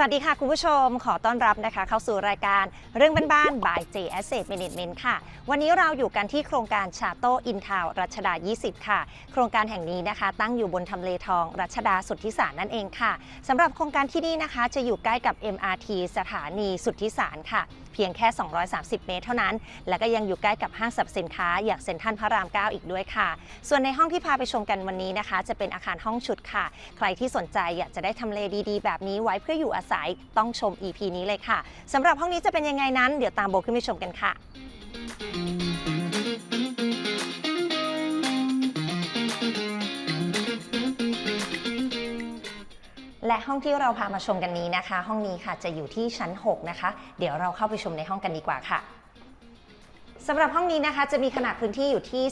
สวัสดีค่ะคุณผู้ชมขอต้อนรับนะคะ เข้าสู่รายการเรื่องบ้านๆ by J Asset Management ค่ะ วันนี้เราอยู่กันที่โครงการชาโตอินทาวรัชดา 20 ค่ะ โครงการแห่งนี้นะคะ ตั้งอยู่บนทำเลทองรัชดาสุทธิสารนั่นเองค่ะสำหรับโครงการที่นี่นะคะ จะอยู่ใกล้กับ MRT สถานีสุทธิสารค่ะ เพียงแค่ 230 เมตรเท่านั้น แล้วก็ยังอยู่ใกล้กับห้างสรรพสินค้า อย่างเซ็นทรัลพระราม 9 อีกด้วยค่ะ ส่วนในห้องที่พาไปชมกันวันนี้นะคะ จะเป็นอาคารห้องชุดค่ะ ใครที่สนใจอยากจะได้ทำเลดีๆ แบบนี้ไว้เพื่ออยู่อาศัยต้องชม EP นี้เลยค่ะสำหรับห้องนี้จะเป็นยังไงนั้น เดี๋ยวตามโบขึ้นไปชมกันค่ะและห้องที่เราพามาชมกันนี้นะคะ ห้องนี้ค่ะจะอยู่ที่ชั้น 6 นะคะ เดี๋ยวเราเข้าไปชมในห้องกันดีกว่าค่ะ สำหรับห้องนี้นะคะจะมีขนาดพื้นที่อยู่ที่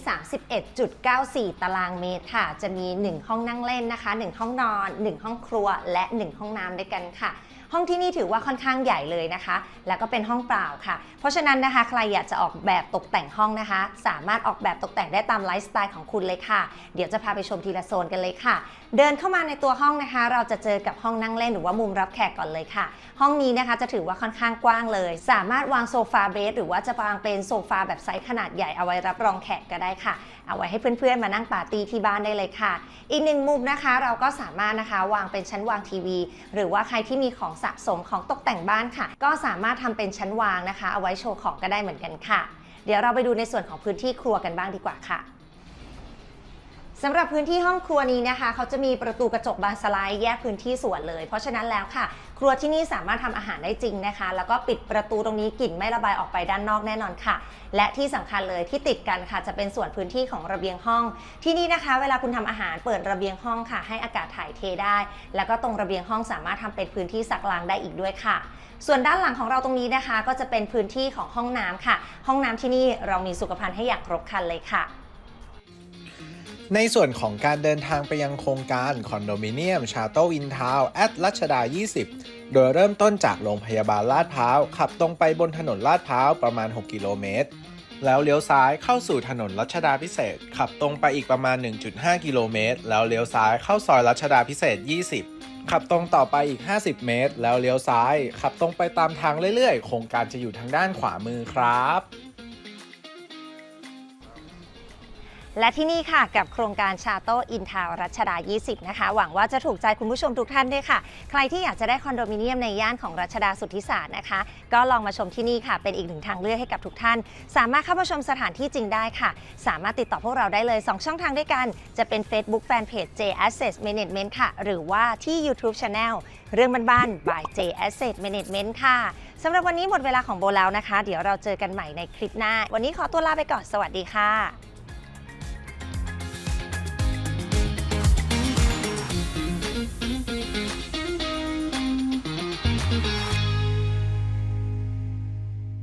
31.94 ตารางเมตรค่ะ จะมี 1 ห้องนั่งเล่นนะคะ 1 ห้องนอน 1 ห้องครัว และ 1 ห้องน้ำด้วยกันค่ะห้องที่นี่ถือว่าค่อนข้างใหญ่เลยนะคะ แล้วก็เป็นห้องเปล่าค่ะ เพราะฉะนั้นนะคะใครอยากจะออกแบบตกแต่งห้องนะคะ สามารถออกแบบตกแต่งได้ตามไลฟ์สไตล์ของคุณเลยค่ะ เดี๋ยวจะพาไปชมทีละโซนกันเลยค่ะ เดินเข้ามาในตัวห้องนะคะ เราจะเจอกับห้องนั่งเล่นหรือว่ามุมรับแขกก่อนเลยค่ะ ห้องนี้นะคะจะถือว่าค่อนข้างกว้างเลย สามารถวางโซฟาเบสหรือว่าจะวางเป็นโซฟาแบบไซส์ขนาดใหญ่เอาไว้รับรองแขกก็ได้ค่ะ เอาไว้ให้เพื่อนๆมานั่งปาร์ตี้ที่บ้านได้เลยค่ะ อีกหนึ่งมุมนะคะ เราก็สามารถนะคะวางเป็นชั้นวางทีวี หรือว่าใครที่มีของสะสมของตกแต่งบ้านค่ะ ก็สามารถทำเป็นชั้นวางนะคะ เอาไว้โชว์ของก็ได้เหมือนกันค่ะ เดี๋ยวเราไปดูในส่วนของพื้นที่ครัวกันบ้างดีกว่าค่ะ สำหรับพื้นที่ห้องครัวนี้นะคะเขาจะมีประตูกระจกบานสไลด์แยกพื้นที่ส่วนเลย เพราะฉะนั้นแล้วค่ะ ครัวที่นี่สามารถทำอาหารได้จริงนะคะ แล้วก็ปิดประตูตรงนี้กลิ่นไม่ระบายออกไปด้านนอกแน่นอนค่ะ และที่สำคัญเลยที่ติดกันค่ะ จะเป็นส่วนพื้นที่ของระเบียงห้อง ที่นี่นะคะ เวลาคุณทำอาหารเปิดระเบียงห้องค่ะ ให้อากาศถ่ายเทได้ แล้วก็ตรงระเบียงห้องสามารถทำเป็นพื้นที่ซักล้างได้อีกด้วยค่ะ ส่วนด้านหลังของเราตรงนี้นะคะ ก็จะเป็นพื้นที่ของห้องน้ำค่ะ ห้องน้ำที่นี่เรามีสุขภัณฑ์ให้อย่างครบครันเลยค่ะ ในส่วนของการเดินทางไปยังโครงการคอนโดมิเนียมชาโตอินทาวแอดรัชดา 20 โดยเริ่มต้นจากโรงพยาบาลลาดพร้าว ขับตรงไปบนถนนลาดพร้าวประมาณ 6 กิโลเมตร แล้วเลี้ยวซ้ายเข้าสู่ถนนรัชดาพิเศษ ขับตรงไปอีกประมาณ 1.5 กิโลเมตร แล้วเลี้ยวซ้ายเข้าซอยรัชดาพิเศษ 20 ขับตรงต่อไปอีก 50 เมตร แล้วเลี้ยวซ้าย ขับตรงไปตามทางเรื่อยๆ โครงการจะอยู่ทางด้านขวามือครับ และที่นี่ค่ะกับโครงการชาโตอินทาวรัชดา 20 นะคะ หวังว่าจะถูกใจคุณผู้ชมทุกท่านด้วยค่ะ ใครที่อยากจะได้คอนโดมิเนียมในย่านของรัชดาสุทธิศาสารนะคะ ก็ลองมาชมที่นี่ค่ะ เป็นอีกหนึ่งทางเลือกให้กับทุกท่าน สามารถเข้ามาชมสถานที่จริงได้ค่ะ สามารถติดต่อพวกเราได้เลย 2 ช่องทางด้วยกัน จะเป็น Facebook Fanpage J Asset Management ค่ะ หรือว่าที่ YouTube Channel เรื่องบ้านๆ by J Asset Management ค่ะสำหรับวันนี้หมดเวลาของโบแล้วนะคะ เดี๋ยวเราเจอกันใหม่ในคลิปหน้า วันนี้ขอตัวลาไปก่อนสวัสดีค่ะ